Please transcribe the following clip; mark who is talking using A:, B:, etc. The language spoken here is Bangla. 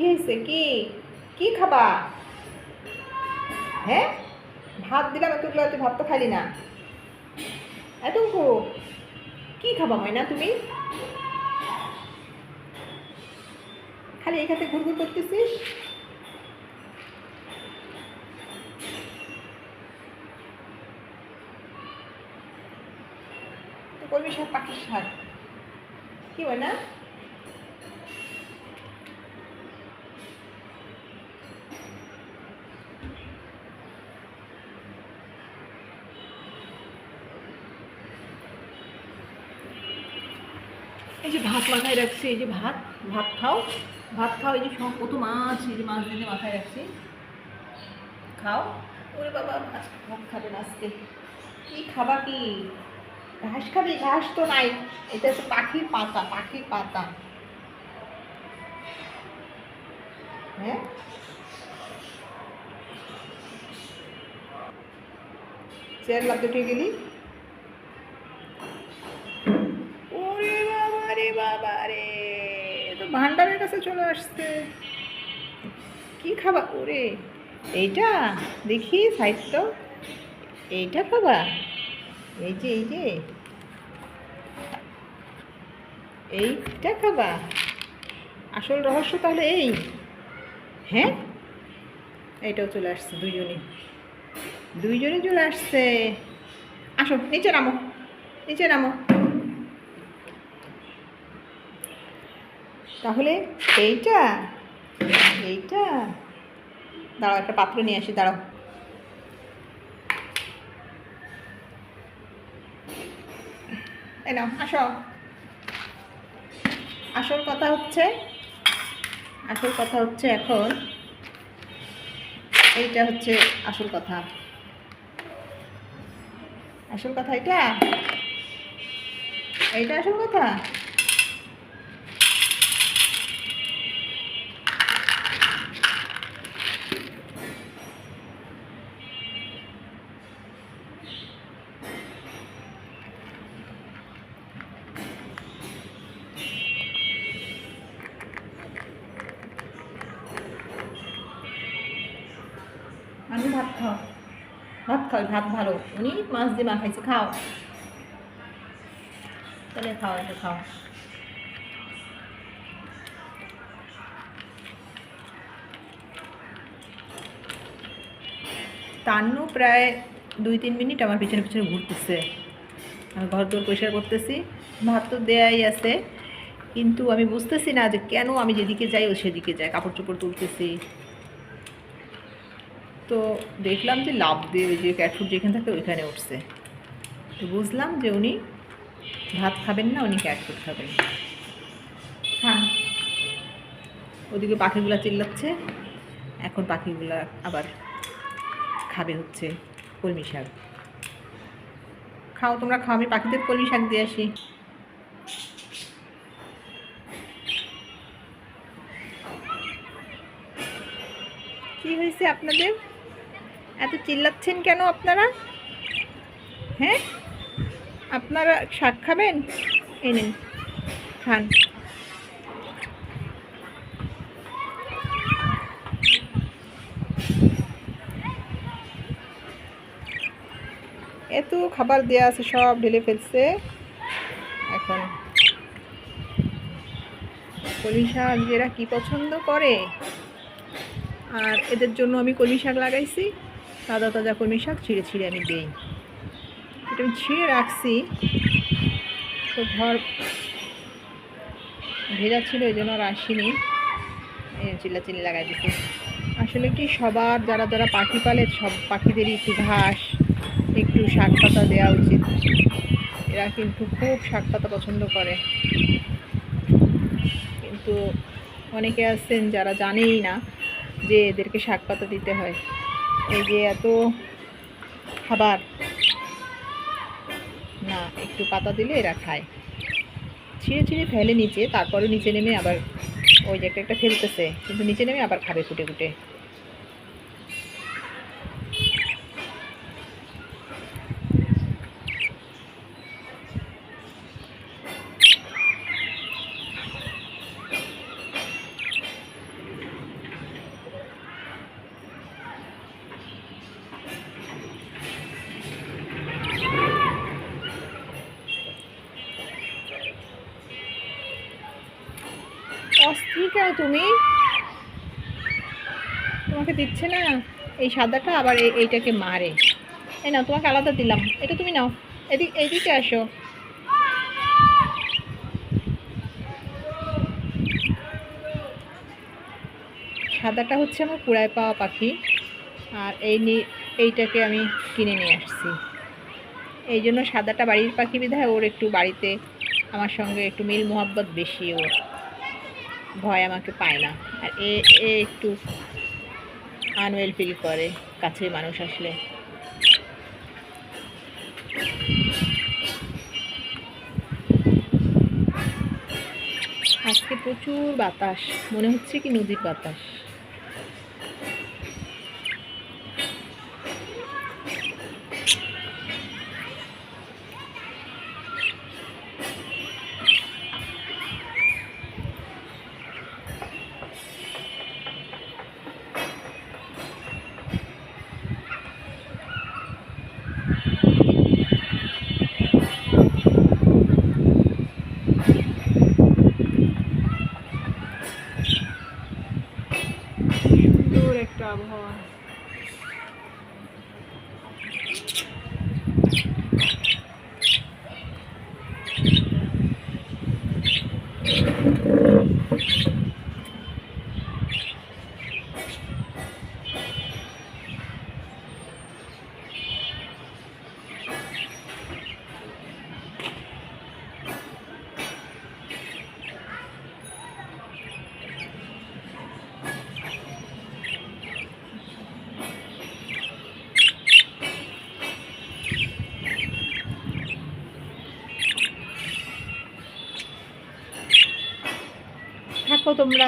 A: কি হয়েছে কি? কি খাবা? হ্যাঁ? ভাত দিলাম এতগুলো তুই ভাত তো খাইলি না। এতটুকু কি খাবা হয় না তুমি? খালি এখানে ঘুরঘুর করতেছিস? কলমি শাক, পাখির শাক। কি হয় না এই যে ভাত মাথায় রাখছি, এই যে ভাত ভাত খাও। ভাত খাও, এই যে সব কত মাছ, এই যে মাছ দিনে মাথায় রাখছি। খাও। ওরে বাবা মাছ ভাত খাবে আজকে। কি খাবা কি? ঘাস খাবি? ঘাস তো নাই। এটা হচ্ছে পাখির পাতা পাখির পাতা। হ্যাঁ? চেয়ার লাগতে গেলি? রে বাবা রে তো ভান্ডারের কাছে চলে আসছে। কি খাবা ওরে? এইটা? দেখি তো। এইটা খাবা? এই যে এই যে। এইটা খাবা? আসল রহস্য তাহলে এই। হ্যাঁ? এইটাও চলে আসছে দুইজনে দুইজনে চলে আসছে। আসো, নিচে নামো। নিচে নামো। তাহলে এইটা এইটা। দাঁড়াও, একটা পাত্র নিয়ে আসি, দাঁড়াও। আসো। আসল কথা হচ্ছে, আসল কথা হচ্ছে এখন, এইটা হচ্ছে আসল কথা। আসল কথা এটা? এইটা আসল কথা? আমি ভাত খাও। ভাত খাও, ভাত ভালো। উনি মাছ দিয়ে মাখাইছে খাও। তাহলে খাও এটা খাও। তান্নু প্রায় দুই, তিন মিনিট আমার পিছনে পিছনে ঘুরতেছে। আমি ঘর দোর পরিষ্কার করতেছি, ভাত তো দেয়াই আছে। কিন্তু আমি বুঝতেছি না যে কেন আমি যেদিকে যাই ও সেদিকে যাই কাপড় চোপড় তুলতেছি। তো দেখলাম যে লাভ দিয়ে ওই যে ক্যাটফুড যেখানে থাকে ওইখানে উঠছে। তো বুঝলাম যে উনি ভাত খাবেন না উনি ক্যাটফুড খাবেন। হ্যাঁ। ওদিকে পাখিগুলো চিল্লাচ্ছে এখন পাখিগুলো আবার খাবে হচ্ছে কলমি শাক। খাও তোমরা খাও আমি পাখিদের কলমি শাক দিয়ে আসি। কি হয়েছে আপনাদের? এত চিল্লাচ্ছেন কেন আপনারা? হ্যাঁ? আপনারা শাক খাবেন? এই নিন, খান। এত খাবার দেওয়া আছে, সব ঢেলে ফেলছে। এখন কলমি শাক এরা কি পছন্দ করে, আর এদের জন্য আমি কলমি শাক লাগাইছি। তাজা তাজা কলমি শাক ছিঁড়ে ছিঁড়ে আমি দিই। এটা আমি ছিঁড়ে রাখছি। তো ঘর ভেজা ছিল, এই জন্য আর আসিনি। চিল্লা চিল্লি লাগাই দিছি। আসলে কি সবার, যারা যারা পাখি পালে, সব পাখিদেরই একটু ঘাস, একটু শাক পাতা দেওয়া উচিত। এরা কিন্তু খুব শাক পাতা পছন্দ করে। কিন্তু অনেকে আছেন যারা জানেই না যে এদেরকে শাক পাতা দিতে হয়। এই যে এত খাবার। না, একটু পাতা দিলে এরা খায়। ছিঁড়ে ছিঁড়ে ফেলে নিচে, তারপরে নিচে নেমে আবার ওই যে একটা একটা ফেলতেছে, কিন্তু নিচে নেমে আবার খাবে ফুটে ফুটে অস্থির কেন তুমি? তোমাকে দিচ্ছে না? এই সাদাটা আবার এই- এইটাকে মারে। এই নাও, তোমাকে আলাদা দিলাম। এটা তুমি নাও। এদিক এইদিকে আসো। সাদাটা হচ্ছে আমার কুড়ায় পাওয়া পাখি। আর এই এইটাকে আমি কিনে নিয়ে আসছি। এই জন্য সাদাটা বাড়ির পাখি বিধায় ওর একটু বাড়িতে, আমার সঙ্গে একটু মিল মোহাব্বত বেশি ওর। ভয় আমাকে পায় না। আর এ এ একটু আনওয়েল ফিল করে কাছে মানুষ আসলে। আজকে প্রচুর বাতাস, মনে হচ্ছে কি নদীর বাতাস। তোমরা।